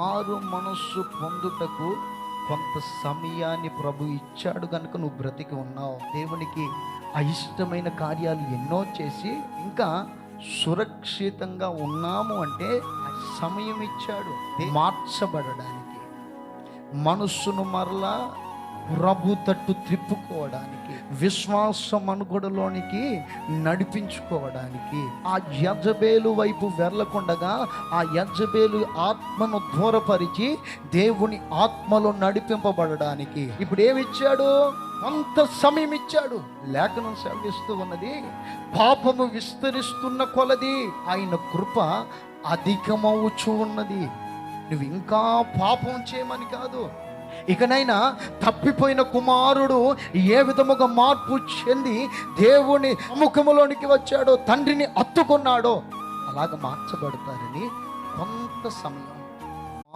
మారు మనస్సు పొందుటకు కొంత సమయాన్ని ప్రభు ఇచ్చాడు కనుక నువ్వు బ్రతికి ఉన్నావు. దేవునికి అయిష్టమైన కార్యాలు ఎన్నో చేసి ఇంకా సురక్షితంగా ఉన్నాము అంటే సమయం ఇచ్చాడు. మార్చబడడానికి. మనస్సును మరలా ప్రభు తట్టు త్రిప్పుకోవడానికి విశ్వాస మనుగడలోనికి నడిపించుకోవడానికి ఆ యజబేలు వైపు వెళ్ళకుండగా ఆ యజబేలు ఆత్మను దూరపరిచి దేవుని ఆత్మలో నడిపింపబడడానికి. ఇప్పుడు ఏమిచ్చాడు కొంత సమయం ఇచ్చాడు లేఖనం సెలవిస్తూ ఉన్నది పాపము విస్తరిస్తున్న కొలది ఆయన కృప అధికమవుచు ఉన్నది. నువ్వు ఇంకా పాపం చేయమని కాదు ఇకనైనా తప్పిపోయిన కుమారుడు ఏ విధముగా మార్పు చెంది దేవుని ముఖములోనికి వచ్చాడో తండ్రిని అత్తుకున్నాడో అలాగ మార్చబడతారని కొంత సమయం